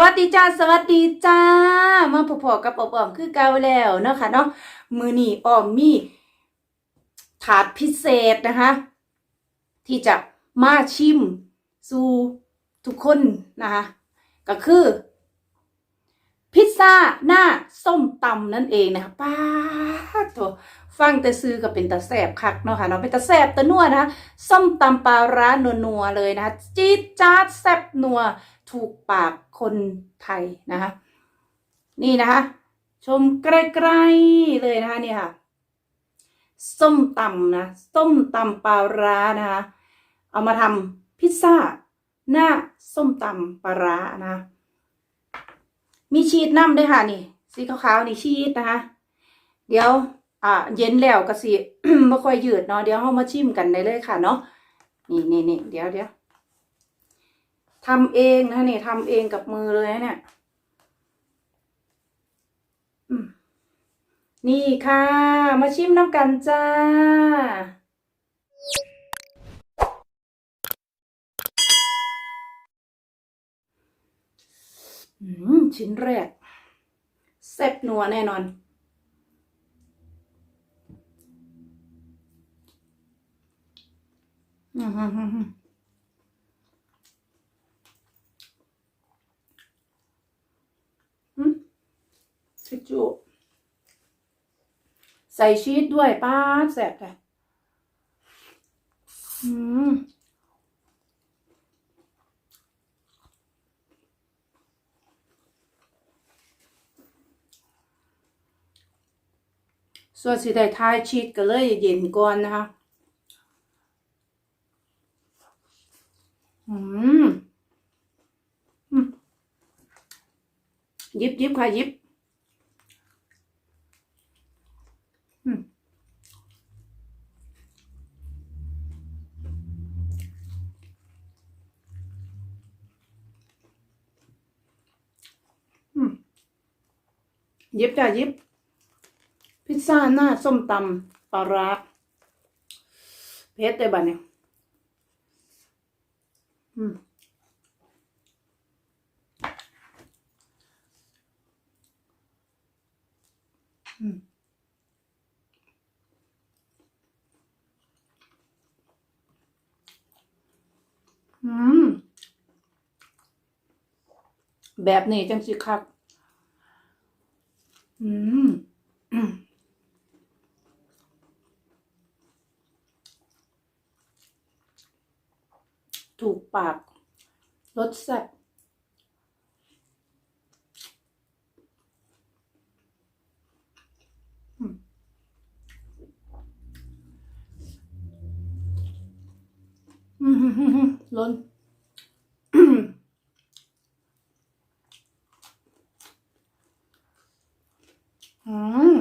สวัสดีจ้าสวัสดีจ้ามาพบๆกับออมๆคือเก่าแล้วเนาะค่ะเนาะมือนี้ออมมีถาดพิเศษนะคะ ที่จะมาชิมสู่ทุกคนนะคะก็คือ พิซซ่าหน้าส้มตำนั่นเองนะคะป้าดโถฟังแต่ซื้อก็เป็นตาแสบคักเนาะค่ะเนาะเป็นตาแสบตะนัวนะะส้มตำปลาร้านัวๆเลยนะคะจี๊ดจ๊าดแซบนัว ถูกปากคนไทยนะคะ นี่นะคะ ชมใกล้ๆเลยนะคะนี่ค่ะ ส้มตำนะ ส้มตำปลาร้านะคะ เอามาทำพิซซ่า หน้าส้มตำปลาร้านะ มีชีสน้ำด้วยค่ะนี่ สีขาวๆนี่ชีสนะคะ เดี๋ยวอ่าเย็นแล้วก็สิไม่ค่อยยืดเนาะเดี๋ยวเรามาชิมกันได้เลยค่ะเนาะนี่นี่นี่เดี๋ยวเดี๋ยว ทำเองนะเนี่ยทำเองกับมือเลยเนี่ยนี่ค่ะ มาชิมน้ำกันจ้า ชิ้นแรกแซ่บนัวแน่นอนอืมฮึมฮึมฮึมอืมทิชชู่ ใส่ชีสด้วยป้าดแซ่บเลยอืมส่วนสีได้ทายชีสก็เลยเย็นก่อนนะคะ อืมอืมยิบยิบค่ะยิบอืมอืม ยิบจ้ะยิบ พิซซ่าหน้าส้มตำปลาร้าเผ็ดเลยบ้าเนี่ยอืมอืมอืมแบบนี้จังสิครับ อืมถูกปากรสแซ่บฮึ่มฮึ่มฮึ่มล้นอืม อืม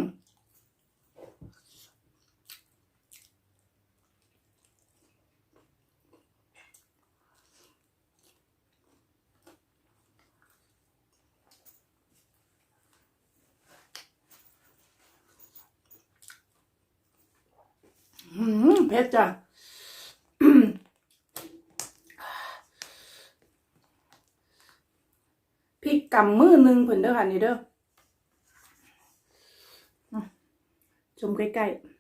อืมเผ็ดจ้ะพริกกำมือหนึ่งเพิ่นเด้อค่ะนี่เด้ออะ ชมใกล้ๆ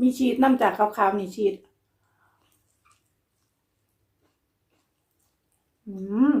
มีชีสน้ำจากขาวๆนี่ชีสอืม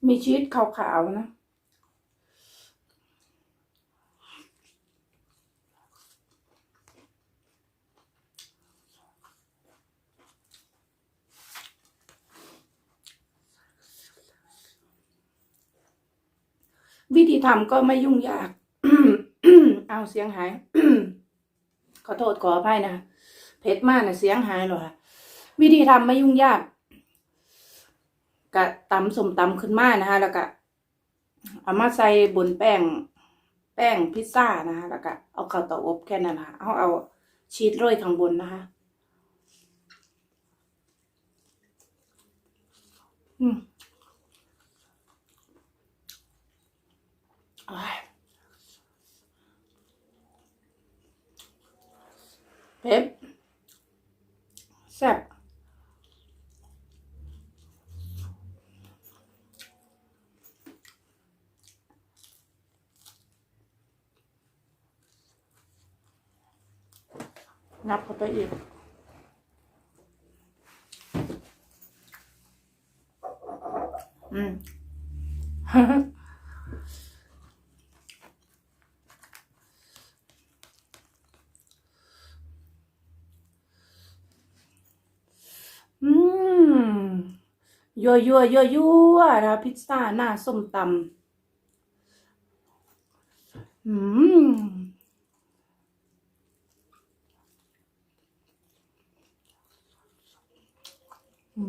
อ มีชีสขาวๆนะวิธีทำก็ไม่ยุ่งยาก เอาเสียงหาย ขอโทษขออภัยนะ เผ็ดมากนะเสียงหายหรอวิธีทำไม่ยุ่งยาก กะตำสมตำขึ้นมานะคะ แล้วก็เอามาใส่บนแป้ง แป้งพิซซ่านะคะ แล้วก็เอาเข้าเตาอบแค่นั้นค่ะเอาเอาชีสโรยข้างบนนะคะ อืมอ้าเผ็ดแซ่บนับเข้า ไปอีก อืมอืมยั่วยั่วยั่วยั่วนะพิซซ่าหน้าส้มตำอืม อื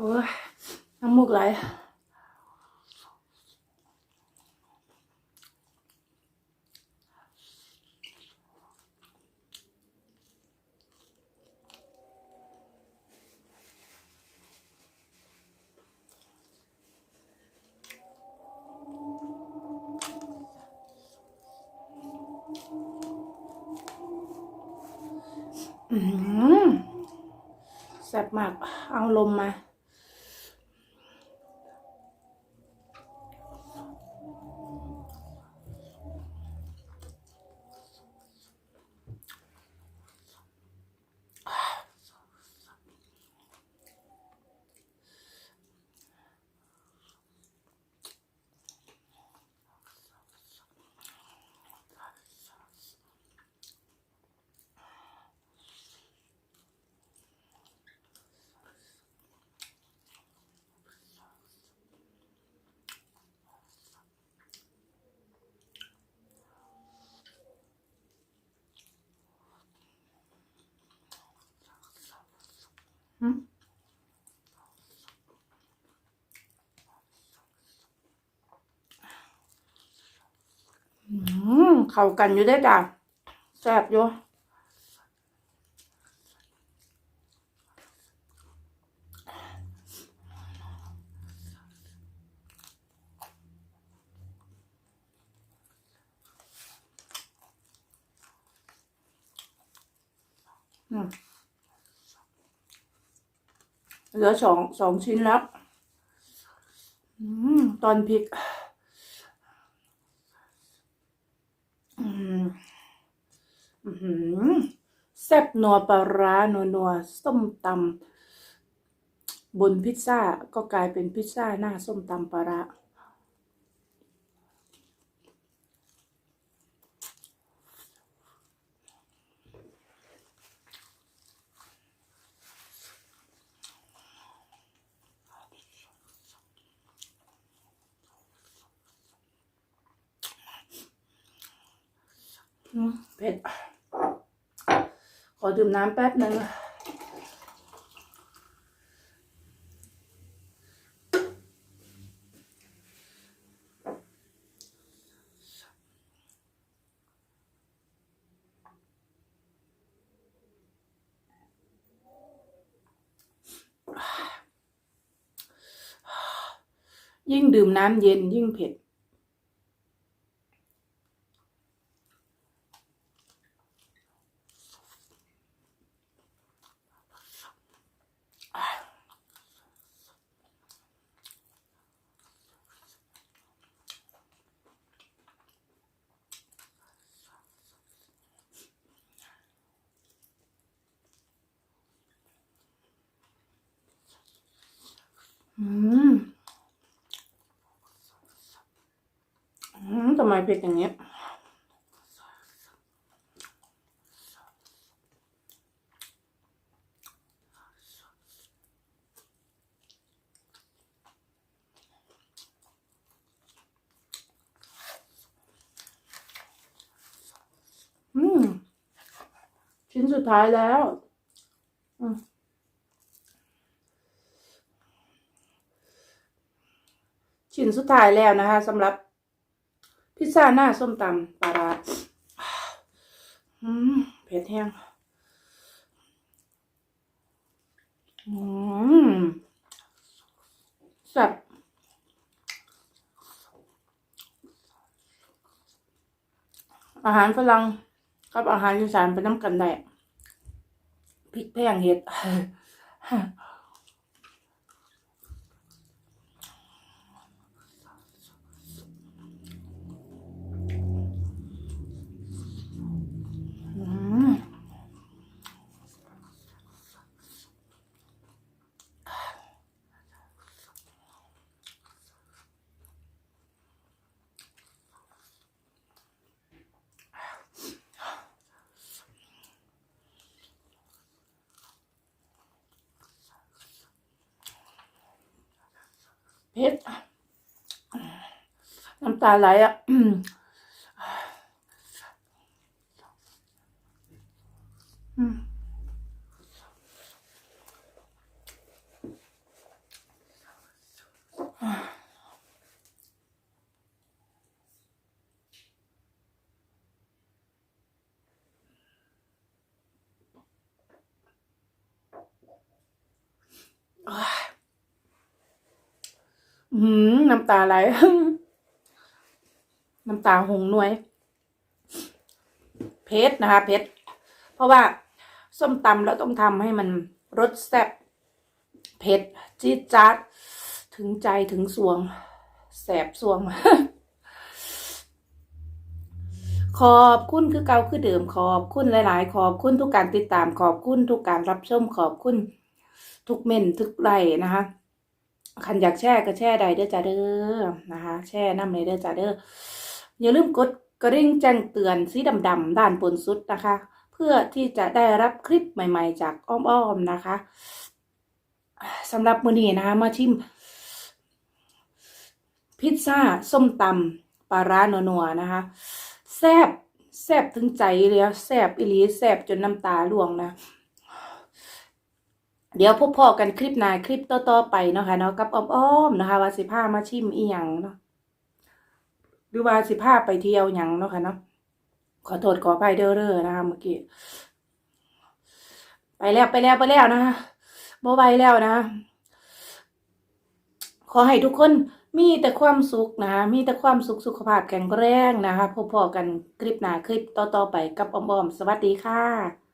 โอ้ยน้ำมูกไหลอืมแซ่บมาก เอาลมมา อืมอืม เข้ากันอยู่ได้จ้ะแซ่บอยู่เหลือสองสองชิ้นแล้วตอนพริก อืมอืม แซ่บนัวปลาร้านัวนัวส้มตำบนพิซซ่าก็กลายเป็นพิซซ่าหน้าส้มตำปลาร้า เผ็ด ขอดื่มน้ำแป๊บหนึ่งยิ่งดื่มน้ำเย็นยิ่งเผ็ด อืมอืมทำไมเผ็ดอย่างเงี้ยอืม ชิ้นสุดท้ายแล้ว อืม ชิ้นสุดท้ายแล้วนะคะสำหรับ พิซซ่าหน้าส้มตำปลาร้าอืมเผ็ดแห้งอืมแซ่บอาหารฝรั่งกับอาหารอีสานเป็นน้ำกันได้พริกแพงเห็ด อืม เผ็ดน้ำตาไหลอะอืม อืมน้ำตาไหล น้ำตาหงหน่วย เพชรนะคะเพชรเพราะว่าส้มตำเราต้องทำให้มันรสแซ่บเผ็ดจี๊ดจ๊าดถึงใจถึงสวง แสบสวง ขอบคุณคือเกาคือเดิมขอบคุณหลาย ๆ ขอบคุณทุกการติดตามขอบคุณทุกการรับชมขอบคุณทุกเม่นทุกไลนะคะ คันอยากแช่ก็แช่ใดเด้อจ้าเด้อนะคะ แช่น้ำเลยเด้อจ้าเด้ออย่าลืมกดกระดิ่งแจ้งเตือนสีดำๆด้านบนสุดนะคะ เพื่อที่จะได้รับคลิปใหม่ ๆ จากอ้อมๆนะคะสำหรับมื้อนี้นะคะมาชิม พิซซ่าส้มตำปลาร้านัวๆนะคะ แซบแซบถึงใจเลยแซบอีหลีแซบจนน้ำตาร่วงนะ เดี๋ยวพบพอกันคลิปหน้าคลิปต่อๆไปเนาะค่ะเนาะกับอ้อมๆนะคะ ว่าสิพามาชิมอีหยังเนาะหรือว่าสิพาไปเที่ยวหยังเนาะค่ะเนาะขอโทษขออภัยเด้อเด้อนะคะเมื่อกี้ไปแล้วไปแล้วไปแล้วนะคะบ่ไหวแล้วนะ ขอให้ทุกคนมีแต่ความสุขนะคะมีแต่ความสุขสุขภาพแข็งแรงนะคะพบพอกันคลิปหน้าคลิปต่อๆไปกับอ้อมๆสวัสดีค่ะ